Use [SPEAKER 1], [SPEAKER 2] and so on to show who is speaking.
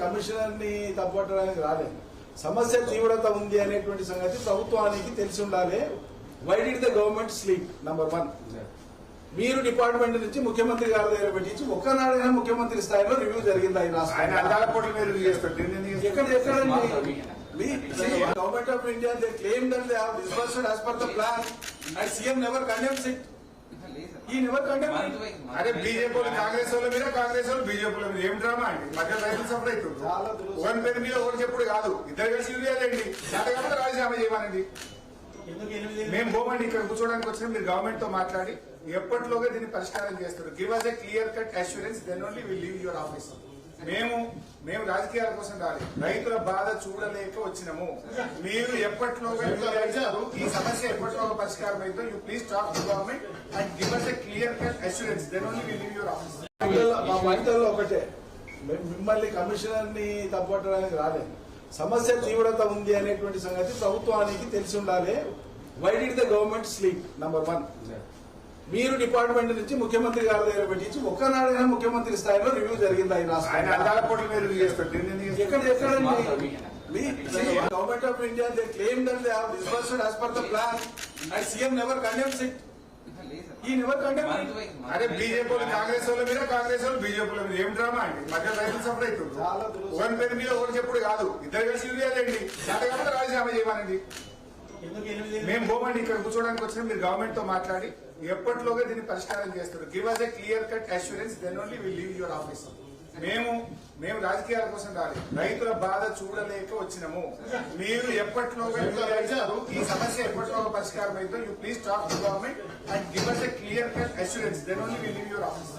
[SPEAKER 1] కమిషనర్ని తప్పట్టడానికి రాలేదు సమస్య తీవ్రత ఉంది అనేటువంటి సంగతి ప్రభుత్వానికి తెలిసి ఉండాలి. Why did the government sleep number one మీరు డిపార్ట్మెంట్ నుంచి ముఖ్యమంత్రి గారి దగ్గర పెట్టించి ఒక్కనాడైనా ముఖ్యమంత్రి స్థాయిలో రివ్యూ జరిగిందా ఈ
[SPEAKER 2] ఆయన ఎందుకు
[SPEAKER 1] ఎక్కడ? ఎక్కడండి government of India they claim that they have disbursed as per the plan and CM never condemns it ఈ నెవర్ కండెమ్
[SPEAKER 2] అరే బీజేపీ వాళ్ళు కాంగ్రెస్ వాళ్ళ మీద కాంగ్రెస్ వాళ్ళు బీజేపీ వాళ్ళ మీద. ఏం డ్రామా అండి? మధ్య రైతులు సఫర్ అవుతుంది
[SPEAKER 1] చాలా దురదృష్టం.
[SPEAKER 2] ఒకరి పేరు మీద ఒకరు చెప్పుడు కాదు. ఇద్దరు కలిసి రాజీనామా చేయమనండి. మేము పోమండి ఇక్కడ కూర్చోడానికి వచ్చిన. మీరు గవర్నమెంట్తో మాట్లాడి ఎప్పటిలోగా దీన్ని పరిష్కారం చేస్తారు? Give us a clear cut assurance then only will leave your office మేము మేము రాజకీయాల కోసం రాలి. రైతుల బాధ చూడలేక వచ్చినాము. మీరు ఎప్పటిలోగా చేస్తారు ఈ సమస్య ఎప్పటిలోగా పరిష్కారం అయితే you please talk to government and give us a clear cut assurance then only will leave your office
[SPEAKER 1] మా ఒకటే. మేము మిమ్మల్ని కమిషనర్ని తప్పట్టడానికి రాలేదు సమస్య తీవ్రత ఉంది అనేటువంటి సంగతి ప్రభుత్వానికి తెలిసి ఉండాలి. Why did the government sleep number one మీరు డిపార్ట్మెంట్ నుంచి ముఖ్యమంత్రి గారి దగ్గర పెట్టించి ఒక్కనాడైనా ముఖ్యమంత్రి స్థాయిలో రివ్యూ జరిగిందా
[SPEAKER 2] ఆయన
[SPEAKER 1] ఎక్కడ? ఎక్కడండి government of India they claim that they have disbursed as per the plan and CM never condemns it ఈ నెవర్ కండెమ్
[SPEAKER 2] అరే బీజేపీ కాంగ్రెస్ వాళ్ళ మీద కాంగ్రెస్ వాళ్ళు బీజేపీ మీద. ఏం డ్రామా అండి మధ్య రైతులు సఫర్ అవుతుంది. ఒకరి పేరు మీద ఒకరు చెప్పుడు కాదు. ఇద్దరు కలిసి యూరియాలండి అంతకంటే రాజీనామా చేయమనండి. మేము పోమండి ఇక్కడ కూర్చోడానికి వచ్చిన మీరు గవర్నమెంట్తో మాట్లాడి ఎప్పటిలోగా దీన్ని పరిష్కారం చేస్తారు. Give us a clear cut assurance then only will leave your office మేము మేము రాజకీయాల కోసం రాలి రైతుల బాధ చూడలేక వచ్చినాము. మీరు ఎప్పటిలోగా చేస్తారు? ఈ సమస్య ఎప్పటిలోగా పరిష్కారం అయితే you please talk to government and give us a clear cut assurance then only will leave your office